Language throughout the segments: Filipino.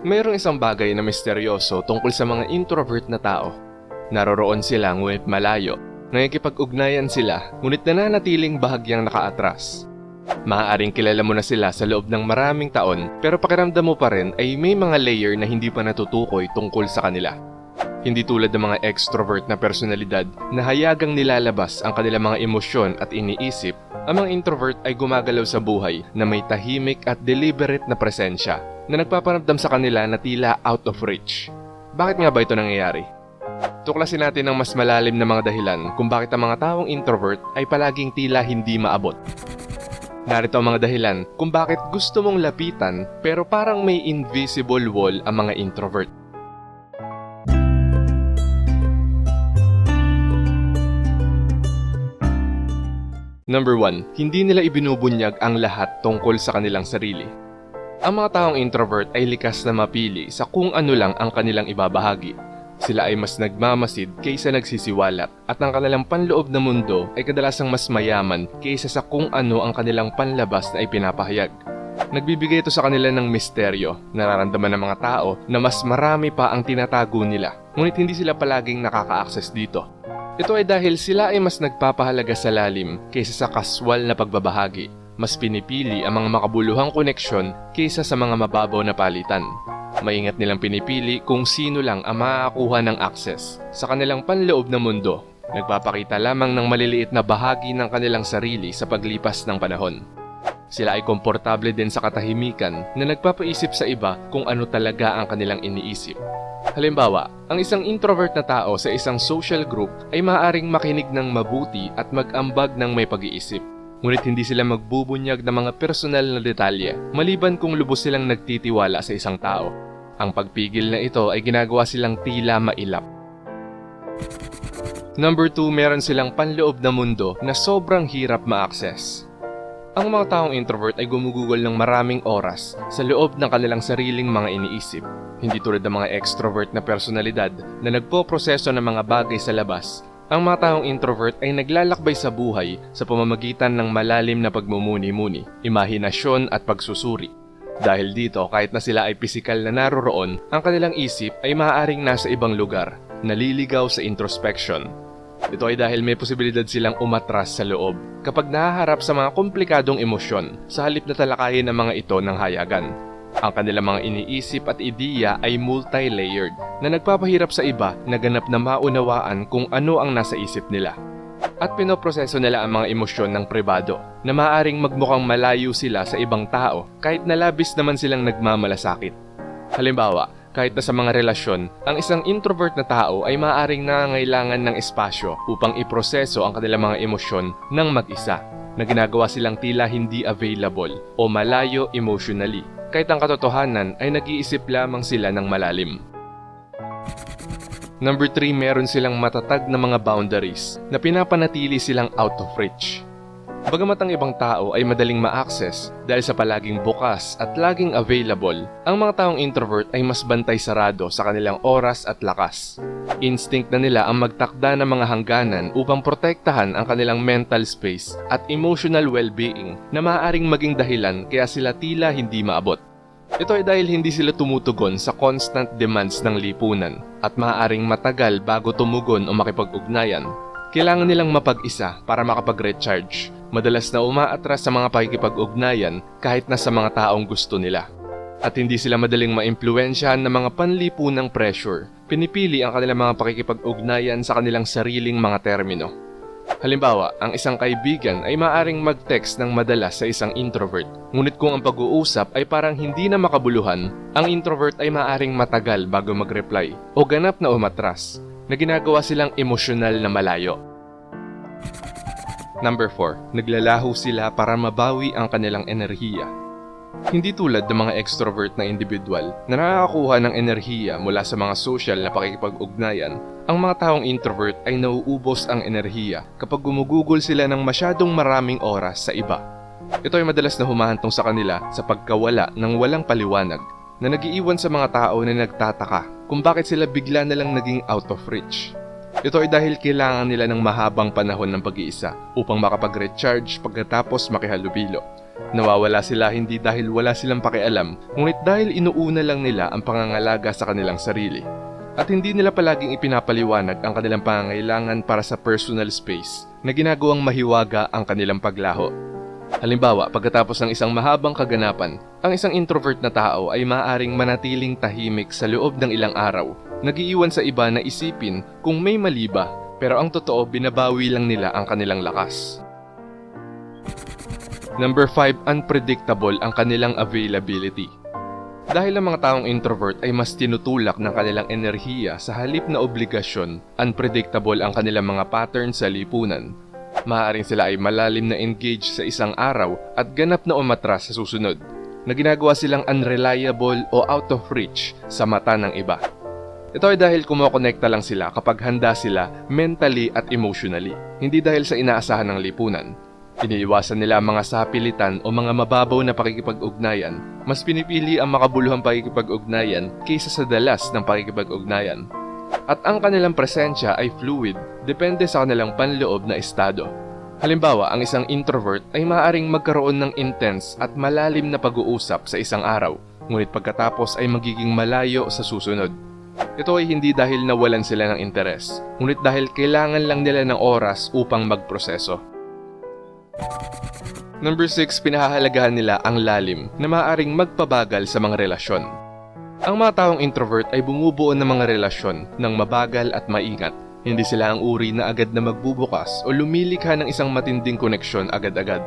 Mayroong isang bagay na misteryoso tungkol sa mga introvert na tao. Naroroon sila ngunit malayo. Nangikipag-ugnayan sila ngunit nananatiling bahagyang nakaatras. Maaaring kilala mo na sila sa loob ng maraming taon pero pakiramdam mo pa rin ay may mga layer na hindi pa natutukoy tungkol sa kanila. Hindi tulad ng mga extrovert na personalidad na hayagang nilalabas ang kanilang mga emosyon at iniisip, ang mga introvert ay gumagalaw sa buhay na may tahimik at deliberate na presensya na nagpaparamdam sa kanila na tila out of reach. Bakit nga ba ito nangyayari? Tuklasin natin ang mas malalim na mga dahilan kung bakit ang mga taong introvert ay palaging tila hindi maabot. Narito ang mga dahilan kung bakit gusto mong lapitan pero parang may invisible wall ang mga introvert. Number 1. Hindi nila ibinubunyag ang lahat tungkol sa kanilang sarili. Ang mga taong introvert ay likas na mapili sa kung ano lang ang kanilang ibabahagi. Sila ay mas nagmamasid kaysa nagsisiwalat at ang kanilang panloob na mundo ay kadalasang mas mayaman kaysa sa kung ano ang kanilang panlabas na ipinapahayag. Nagbibigay ito sa kanila ng misteryo, nararamdaman ng mga tao na mas marami pa ang tinatago nila, ngunit hindi sila palaging nakaka-access dito. Ito ay dahil sila ay mas nagpapahalaga sa lalim kaysa sa kaswal na pagbabahagi. Mas pinipili ang mga makabuluhang koneksyon kaysa sa mga mababaw na palitan. Maingat nilang pinipili kung sino lang ang makakakuha ng access sa kanilang panloob na mundo. Nagpapakita lamang ng maliliit na bahagi ng kanilang sarili sa paglipas ng panahon. Sila ay komportable din sa katahimikan na nagpapaisip sa iba kung ano talaga ang kanilang iniisip. Halimbawa, ang isang introvert na tao sa isang social group ay maaaring makinig ng mabuti at mag-ambag ng may pag-iisip. Ngunit hindi sila magbubunyag ng mga personal na detalye maliban kung lubos silang nagtitiwala sa isang tao. Ang pagpigil na ito ay ginagawa silang tila mailap. Number 2, meron silang panloob na mundo na sobrang hirap ma-access. Ang mga taong introvert ay gumugugol ng maraming oras sa loob ng kanilang sariling mga iniisip. Hindi tulad ng mga extrovert na personalidad na nagpo-proseso ng mga bagay sa labas. Ang mga taong introvert ay naglalakbay sa buhay sa pamamagitan ng malalim na pagmumuni-muni, imahinasyon at pagsusuri. Dahil dito, kahit na sila ay pisikal na naroroon, ang kanilang isip ay maaaring nasa ibang lugar, naliligaw sa introspection, ito ay dahil may posibilidad silang umatras sa loob kapag nahaharap sa mga komplikadong emosyon sa halip na talakayin ng mga ito ng hayagan. Ang kanilang mga iniisip at ideya ay multi-layered na nagpapahirap sa iba na ganap na maunawaan kung ano ang nasa isip nila. At pinoproseso nila ang mga emosyon ng pribado na maaaring magmukhang malayo sila sa ibang tao kahit na naman silang nagmamalasakit. Halimbawa, kahit na sa mga relasyon, ang isang introvert na tao ay maaaring nangangailangan ng espasyo upang iproseso ang kanilang mga emosyon ng mag-isa na ginagawa silang tila hindi available o malayo emotionally kahit ang katotohanan ay nag-iisip lamang sila ng malalim. Number 3, meron silang matatag na mga boundaries na pinapanatili silang out of reach. Bagamat ang ibang tao ay madaling ma-access dahil sa palaging bukas at laging available, ang mga taong introvert ay mas bantay sarado sa kanilang oras at lakas. Instinct na nila ang magtakda ng mga hangganan upang protektahan ang kanilang mental space at emotional well-being na maaaring maging dahilan kaya sila tila hindi maabot. Ito ay dahil hindi sila tumutugon sa constant demands ng lipunan at maaaring matagal bago tumugon o makipag-ugnayan. Kailangan nilang mapag-isa para makapag-recharge Madalas na umaatras sa mga pakikipag-ugnayan kahit na sa mga taong gusto nila. At hindi sila madaling maimpluensyahan ng mga panlipunang pressure. Pinipili ang kanilang mga pakikipag-ugnayan sa kanilang sariling mga termino. Halimbawa, ang isang kaibigan ay maaring mag-text ng madalas sa isang introvert. Ngunit kung ang pag-uusap ay parang hindi na makabuluhan, ang introvert ay maaring matagal bago mag-reply o ganap na umatras na ginagawa silang emosyonal na malayo. Number 4, naglalaho sila para mabawi ang kanilang enerhiya. Hindi tulad ng mga extrovert na individual na nakakakuha ng enerhiya mula sa mga social na pakikipag-ugnayan, ang mga taong introvert ay nauubos ang enerhiya kapag gumugugol sila ng masyadong maraming oras sa iba. Ito ay madalas na humahantong sa kanila sa pagkawala ng walang paliwanag na nagiiwan sa mga tao na nagtataka kung bakit sila bigla na lang naging out of reach. Ito ay dahil kailangan nila ng mahabang panahon ng pag-iisa upang makapag-recharge pagkatapos makihalubilo. Nawawala sila hindi dahil wala silang pakialam, ngunit dahil inuuna lang nila ang pangangalaga sa kanilang sarili. At hindi nila palaging ipinapaliwanag ang kanilang pangangailangan para sa personal space na ginagawang mahiwaga ang kanilang paglaho. Halimbawa, pagkatapos ng isang mahabang kaganapan, ang isang introvert na tao ay maaaring manatiling tahimik sa loob ng ilang araw, nagiiwan sa iba na isipin kung may mali ba, pero ang totoo binabawi lang nila ang kanilang lakas. Number 5, unpredictable ang kanilang availability. Dahil ang mga taong introvert ay mas tinutulak ng kanilang enerhiya sa halip na obligasyon, unpredictable ang kanilang mga pattern sa lipunan. Maaaring sila ay malalim na engage sa isang araw at ganap na umatras sa susunod, na ginagawa silang unreliable o out of reach sa mata ng iba. Ito ay dahil kumokonekta lang sila kapag handa sila mentally at emotionally, hindi dahil sa inaasahan ng lipunan. Iniiwasan nila mga sapilitan o mga mababaw na pakikipag-ugnayan. Mas pinipili ang makabuluhang pakikipag-ugnayan kaysa sa dalas ng pakikipag-ugnayan. At ang kanilang presensya ay fluid, depende sa kanilang panloob na estado. Halimbawa, ang isang introvert ay maaaring magkaroon ng intense at malalim na pag-uusap sa isang araw, ngunit pagkatapos ay magiging malayo sa susunod. Ito ay hindi dahil nawalan sila ng interes, ngunit dahil kailangan lang nila ng oras upang magproseso. Number 6, pinahahalagahan nila ang lalim na maaaring magpabagal sa mga relasyon. Ang mga taong introvert ay bumubuo ng mga relasyon ng mabagal at maingat. Hindi sila ang uri na agad na magbubukas o lumilikha ng isang matinding koneksyon agad-agad.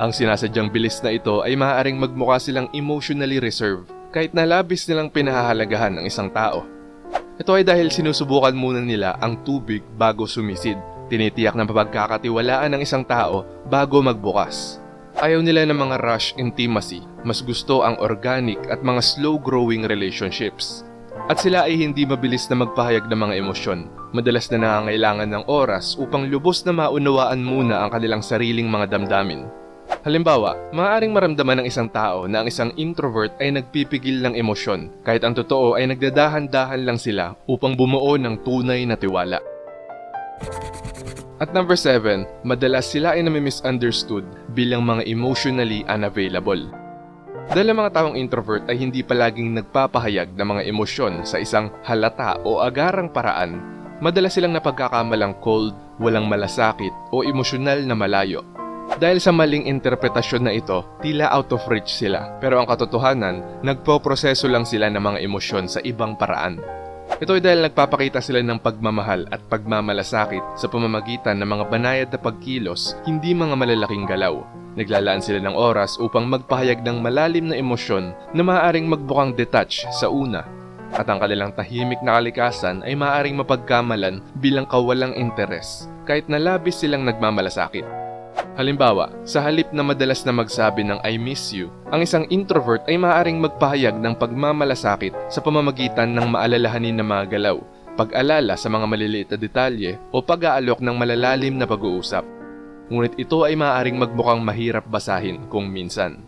Ang sinasadyang bilis na ito ay maaaring magmukha silang emotionally reserved kahit na labis nilang pinahahalagahan ng isang tao. Ito ay dahil sinusubukan muna nila ang tubig bago sumisid Tinitiyak ng pagkakatiwalaan ng isang tao bago magbukas. Ayaw nila ng mga rush intimacy, mas gusto ang organic at mga slow-growing relationships. At sila ay hindi mabilis na magpahayag ng mga emosyon. Madalas na nangangailangan ng oras upang lubos na maunawaan muna ang kanilang sariling mga damdamin. Halimbawa, maaaring maramdaman ng isang tao na ang isang introvert ay nagpipigil ng emosyon kahit ang totoo ay nagdadahan-dahan lang sila upang bumuo ng tunay na tiwala. At number 7, madalas sila ay nami-misunderstood bilang mga emotionally unavailable. Dahil mga taong introvert ay hindi palaging nagpapahayag ng mga emosyon sa isang halata o agarang paraan, madalas silang napagkakamalang cold, walang malasakit o emosyonal na malayo. Dahil sa maling interpretasyon na ito, tila out of reach sila. Pero ang katotohanan, nagpo-proseso lang sila ng mga emosyon sa ibang paraan. Ito ay dahil nagpapakita sila ng pagmamahal at pagmamalasakit sa pamamagitan ng mga banayad na pagkilos, hindi mga malalaking galaw. Naglalaan sila ng oras upang magpahayag ng malalim na emosyon na maaaring magbukang detach sa una. At ang kanilang tahimik na kalikasan ay maaaring mapagkamalan bilang kawalang interes, kahit na labis silang nagmamalasakit. Halimbawa, sa halip na madalas na magsabi ng I miss you, ang isang introvert ay maaaring magpahayag ng pagmamalasakit sa pamamagitan ng maalalahanin na mga galaw, pag-alala sa mga maliliit na detalye o pag-aalok ng malalalim na pag-uusap. Ngunit ito ay maaaring magmukhang mahirap basahin kung minsan.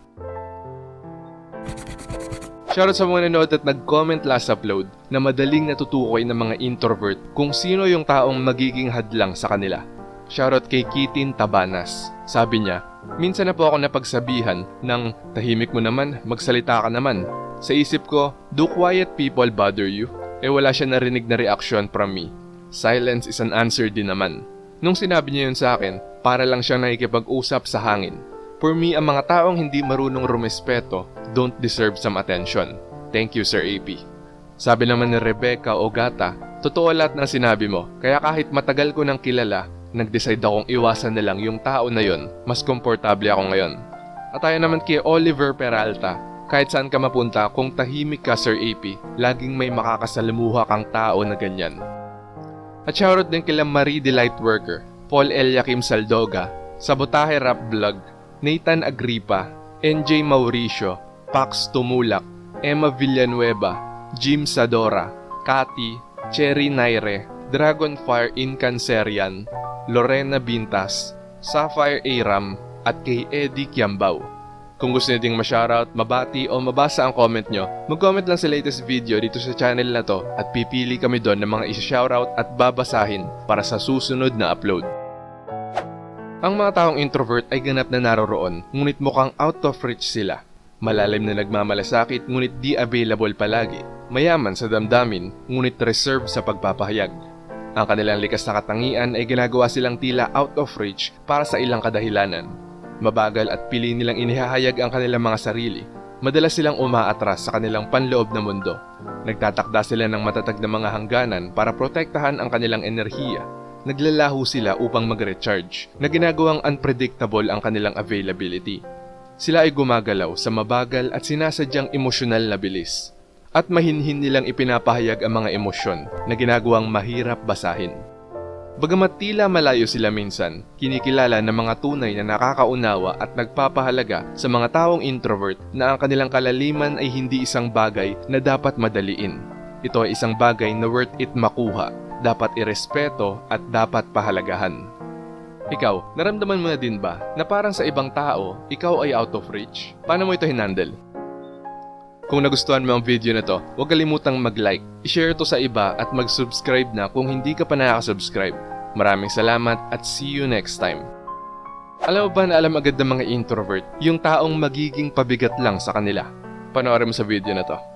Shoutout sa mga nanood at nag-comment last upload na madaling natutukoy ng mga introvert kung sino yung taong magiging hadlang sa kanila Shoutout kay Kitin Tabanas. Sabi niya, Minsan na po ako napagsabihan ng tahimik mo naman, magsalita ka naman. Sa isip ko, do quiet people bother you? Eh wala siya narinig na reaction from me. Silence is an answer din naman. Nung sinabi niya yun sa akin, para lang siyang nakikipag-usap sa hangin. For me, ang mga taong hindi marunong rumespeto don't deserve some attention. Thank you, Sir AP. Sabi naman ni Rebecca Ogata, totoo lahat ng sinabi mo, kaya kahit matagal ko nang kilala, Nag-decide akong iwasan na lang yung tao na yon. Mas komportable ako ngayon. At tayo naman kay Oliver Peralta. Kahit saan ka mapunta, kung tahimik ka Sir AP, laging may makakasalamuha kang tao na ganyan. At shoutout din kila Marie Delight Worker, Paul Eliakim Saldoga, Sabotahe Rap Vlog, Nathan Agripa, NJ Mauricio, Pax Tumulak, Emma Villanueva, Jim Sadora, Kati, Cherry Naire, Dragonfire Incancerian, Lorena Bintas, Sapphire Aram, at kay Eddie Kiambao. Kung gusto niyo ding ma-shoutout, mabati o mabasa ang comment nyo, mag-comment lang sa latest video dito sa channel na to at pipili kami doon ng mga isa-shoutout at babasahin para sa susunod na upload. Ang mga taong introvert ay ganap na naroroon, ngunit mukhang out of reach sila. Malalim na nagmamalasakit ngunit di available palagi. Mayaman sa damdamin, ngunit reserve sa pagpapahayag. Ang kanilang likas na katangian ay ginagawa silang tila out of reach para sa ilang kadahilanan. Mabagal at pili nilang inihahayag ang kanilang mga sarili. Madalas silang umaatras sa kanilang panloob na mundo. Nagtatakda sila ng matatag na mga hangganan para protektahan ang kanilang enerhiya. Naglalaho sila upang mag-recharge na ginagawang unpredictable ang kanilang availability. Sila ay gumagalaw sa mabagal at sinasadyang emosyonal na bilis. At mahinhin nilang ipinapahayag ang mga emosyon na ginagawang mahirap basahin. Bagamat tila malayo sila minsan, kinikilala ng mga tunay na nakakaunawa at nagpapahalaga sa mga taong introvert na ang kanilang kalaliman ay hindi isang bagay na dapat madaliin. Ito ay isang bagay na worth it makuha, dapat irespeto at dapat pahalagahan. Ikaw, naramdaman mo na din ba na parang sa ibang tao, ikaw ay out of reach? Paano mo ito hinandle? Kung nagustuhan mo ang video na to, huwag kalimutang mag-like, i-share to sa iba at mag-subscribe na kung hindi ka pa nakaka-subscribe. Maraming salamat at see you next time. Alam ba na alam agad ng mga introvert yung taong magiging pabigat lang sa kanila? Panoorin mo sa video na to.